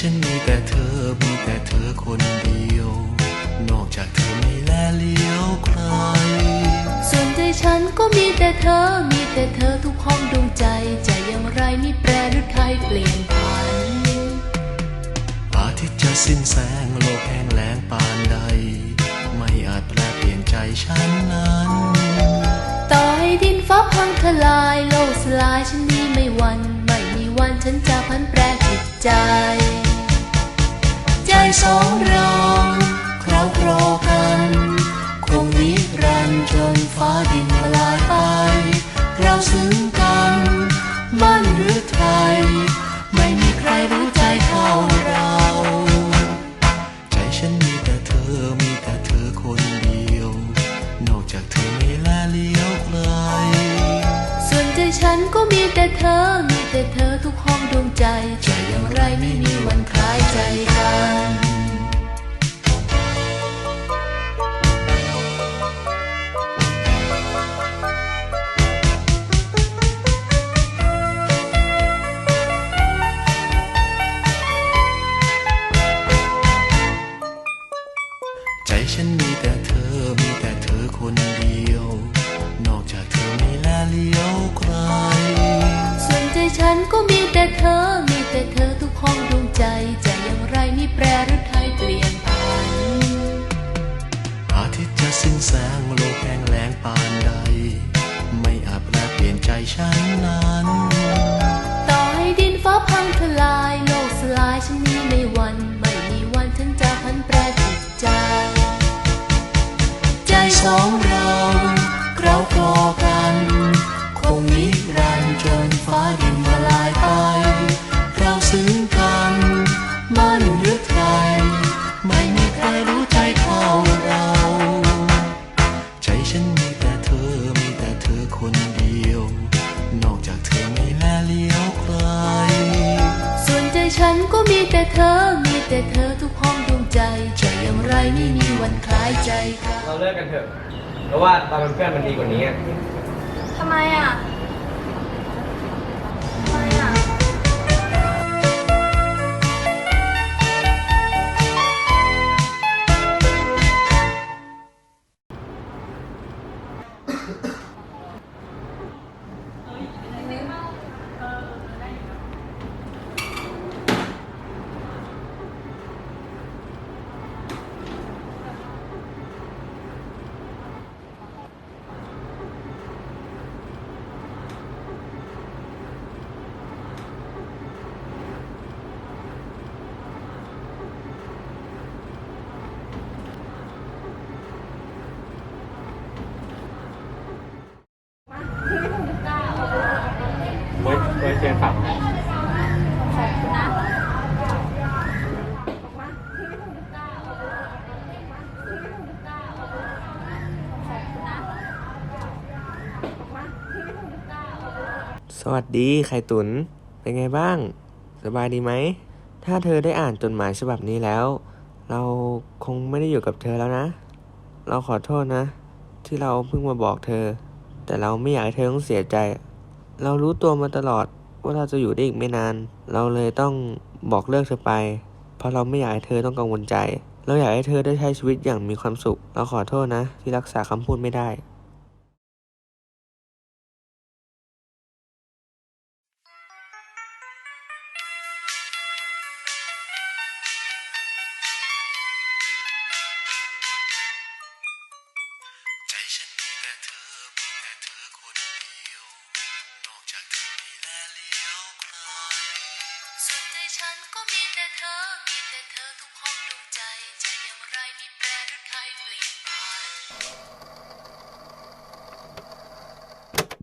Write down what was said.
ฉันมีแต่เธอ มีแต่เธอคนเดียว นอกจากเธอไม่แลเลี้ยวใคร ส่วนใจฉันก็มีแต่เธอ มีแต่เธอทุกห้องดวงใจ ใจอย่างไรไม่แปรหรือใครเปลี่ยนผัน อาทิตย์จะสิ้นแสงโลกแห้งแล้งปานใด ไม่อาจแปลเปลี่ยนใจฉันนั้น ต่อให้ดินฟ้าพังทลายโลกสลายฉันนี้ไม่หวันไม่มีวันฉันจะพันแปรจิตใจ สองเราคราวครอกัน คงนิรันดร์จนฟ้าดินละลายไป เราซึ้งกันมั่นหรือไทย ไม่มีใครรู้ใจเท่าเรา ใจฉันมีแต่เธอมีแต่เธอคนเดียว นอกจากเธอไม่แลเลี้ยวใครส่วนใจฉันก็มีแต่เธอมีแต่เธอทุกห้องดวงใจจะอย่างไรไม่มีวันคล้ายใจกัน ฉันมีแต่เธอ มีแต่เธอคนเดียว นอกจากเธอไม่แลเลี้ยวใคร ส่วนใจฉันก็มีแต่เธอ มีแต่เธอทุกห้องดวงใจ จะอย่างไรไม่แปรหรือไทยเปลี่ยนผัน อาทิตย์จะสิ้นแสงโลกแห้งแล้งปานใด ไม่อาจแปลเปลี่ยนใจฉันนั้น สองเราเรากลอกัน คงนิรันดร์จนฟ้าดินละลายไป เราซึ้งกันมั่นหรือไทยไม่มีใครรู้ใจเท่าเรา ใจฉันมีแต่เธอมีแต่เธอคนเดียว นอกจากเธอไม่แลเลี้ยวใคร ส่วนใจฉันก็มีแต่เธอมีแต่เธอทุกห้องดวงใจ ไรไม่มีวันคล้ายใจกันเราเลิกกันเถอะเพราะว่าตอนเป็นเพื่อนมันดีกว่านี้อะ ทำไมอะ เชิญฝั่งสวัสดีไข่ตุน เป็นไงบ้าง สบายดีไหม ถ้าเธอได้อ่านจดหมายฉบับนี้แล้ว เราคงไม่ได้อยู่กับเธอแล้วนะ เราขอโทษนะ ที่เราเพิ่งมาบอกเธอ แต่เราไม่อยากให้เธอต้องเสียใจ เรารู้ตัวมาตลอด ว่าเราจะอยู่ได้อีกไม่นาน เราเลยต้องบอกเลิกเธอไป เพราะเราไม่อยากให้เธอต้องกังวลใจ เราอยากให้เธอได้ใช้ชีวิตอย่างมีความสุข เราขอโทษนะ ที่รักษาคำพูดไม่ได้